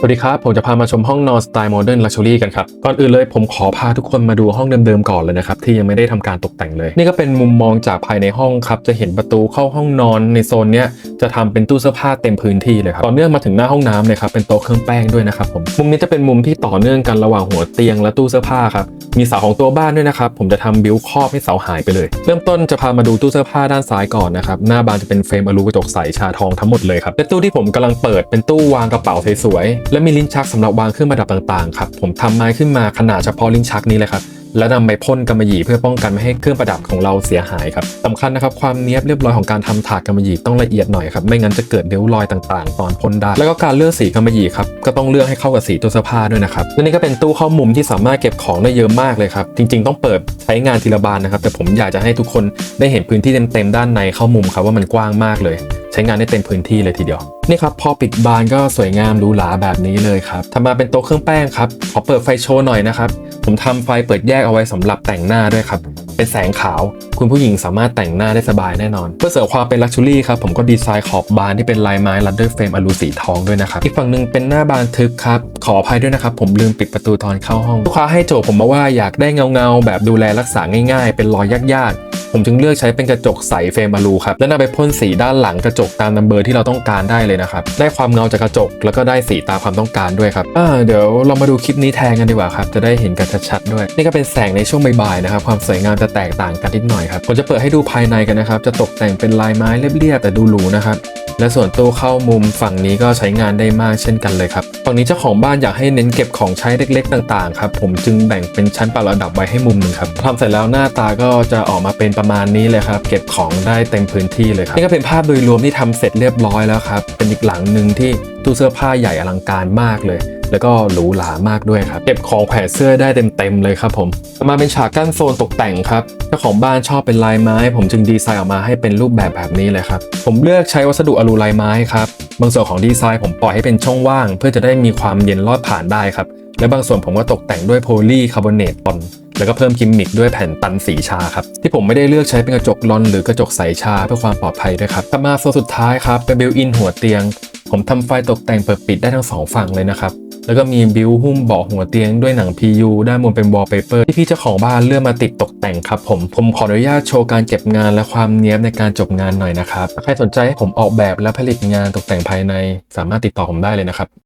สวัสดีครับ ผมจะพามาชมห้องนอนสไตล์โมเดิร์นลักชัวรี่กันครับ ก่อนอื่นเลยผมขอพาทุกคนมาดูห้องเดิมๆก่อนเลยนะครับ ที่ยังไม่ได้ทำการตกแต่งเลย นี่ก็เป็นมุมมองจากภายในห้องครับ จะเห็นประตูเข้าห้องนอนในโซนเนี้ยจะทำเป็นตู้เสื้อผ้าเต็มพื้นที่เลยครับ ต่อเนื่องมาถึงหน้าห้องน้ำเลยครับเป็นโต๊ะเครื่องแป้งด้วยนะครับผมมุมนี้จะเป็นมุมที่ต่อเนื่องกันระหว่างหัวเตียงและตู้เสื้อผ้าครับมีเสาของตัวบ้านด้วยนะครับผมจะทำบิวครอบให้เสาหายไปเลย เริ่มต้นจะพามาดูตู้เสื้อผ้าด้านซ้ายก่อนนะครับหน้าบานจะเป็นเฟรมอลูกระจกใสชาทองทั้งหมดเลยครับและตู้ที่ผมกำลังเปิดเป็นตู้วางกระเป๋าสวยและมีลิ้นชักสำหรับวางเครื่องประดับต่างๆครับผมทำไม้ขึ้นมาขนาดเฉพาะลิ้นชักนี้เลยครับแล้วนำไปพ่นกำมะหยี่เพื่อป้องกันไม่ให้เครื่องประดับของเราเสียหายครับสำคัญนะครับความเนี้ยบเรียบร้อยของการทำถาดกำมะหยี่ต้องละเอียดหน่อยครับไม่งั้นจะเกิดริ้วรอยต่างๆ ตอนพ่นได้แล้วก็การเลือกสีกำมะหยี่ครับก็ต้องเลือกให้เข้ากับสีตัวเสื้อผ้าด้วยนะครับและนี่ก็เป็นตู้เข้ามุมที่สามารถเก็บของได้เยอะมากเลยครับจริง ๆ ต้องเปิดใช้งานทีละบานนะครับแต่ผมอยากจะให้ทุกคนได้เห็นพื้นที่เต็มๆด้านในเข้ามุมครับว่ามันกว้างมากเลย ช้งานได้เต็มพื้นที่เลยทีเดียว นี่ครับพอปิดบานก็สวยงามหรูหราแบบนี้เลยครับทำมาเป็นโต๊ะเครื่องแป้งครับขอเปิดไฟโชว์หน่อยนะครับผมทำไฟเปิดแยกเอาไว้สำหรับแต่งหน้าด้วยครับเป็นแสงขาว คุณผู้หญิงสามารถแต่งหน้าได้สบายแน่นอน เพื่อเสริมความเป็นลักชัวรี่ครับผมก็ดีไซน์ขอบบานที่เป็นลายไม้รัดด้วยเฟรมอลูสีทองด้วยนะครับอีกฝั่งหนึ่งเป็นหน้าบานทึบครับขออภัยด้วยนะครับผมลืมปิดประตูตอนเข้าห้องลูกค้าให้โจทย์ผมมาว่าอยากได้เงาเงาแบบดูแลรักษาง่าย ๆ เป็นรอยยากๆ ผมจึงเลือกใช้เป็นกระจกใสเฟรมอลูครับ และนำไปพ่นสีด้านหลังกระจกตามนัมเบอร์ที่เราต้องการได้เลยนะครับ ได้ความเงาจากกระจก แล้วก็ได้สีตามความต้องการด้วยครับอ่าเดี๋ยวเรามาดูคลิปนี้แทนกันดีกว่าครับ จะได้เห็นกันชัดๆด้วย นี่ก็เป็นแสงในช่วงบ่ายๆนะครับ ความสวยงามจะแตกต่างกันนิดหน่อยครับ ผมจะเปิดให้ดูภายในกันนะครับ จะตกแต่งเป็นลายไม้เรียบๆแต่ดูหรูนะครับ และส่วนตู้เข้ามุมฝั่งนี้ก็ใช้งานได้มากเช่นกันเลยครับ ฝั่งนี้เจ้าของบ้านอยากให้เน้นเก็บของใช้เล็กๆต่างๆครับผมจึงแบ่งเป็นชั้นปรับระดับไว้ให้มุมหนึ่งครับทำเสร็จแล้วหน้าตาก็จะออกมาเป็นประมาณนี้เลยครับเก็บของได้เต็มพื้นที่เลยครับนี่ก็เป็นภาพโดยรวมที่ทำเสร็จเรียบร้อยแล้วครับเป็นอีกหลังหนึ่งที่ตู้เสื้อผ้าใหญ่อลังการมากเลยแล้วก็หรูหรามากด้วยครับ เก็บของแขวนเสื้อได้เต็มๆเลยครับผมมาเป็นฉากกั้นโซนตกแต่งครับเจ้าของบ้านชอบเป็นลายไม้ ผมจึงดีไซน์ออกมาให้เป็นรูปแบบแบบนี้เลยครับ ผมเลือกใช้วัสดุอลูลายไม้ครับ บางส่วนของดีไซน์ผมปล่อยให้เป็นช่องว่าง เพื่อจะได้มีความเย็นลอดผ่านได้ครับ และบางส่วนผมก็ตกแต่งด้วยโพลีคาร์บอเนตปอนแล้วก็เพิ่มกิมมิคด้วยแผ่นตันสีชาครับ ที่ผมไม่ได้เลือกใช้เป็นกระจกลอนหรือกระจกใสชาเพื่อความปลอดภัยด้วยครับต่อมาโซนสุดท้ายครับเป็นบิวอินหัวเตียง ผมทำไฟตกแต่งเปิดปิดได้ทั้งสองฝั่งเลยนะครับ แล้วก็มีบิวหุ้มเบาะหัวเตียงด้วยหนัง PU ด้านบนเป็นวอลเปเปอร์ที่พี่เจ้าของบ้านเลือกมาติดตกแต่งครับผม ผมขออนุญาตโชว์การเก็บงานและความเนี้ยบในการจบงานหน่อยนะครับ ใครสนใจให้ผมออกแบบและผลิตงานตกแต่งภายในสามารถติดต่อผมได้เลยนะครับ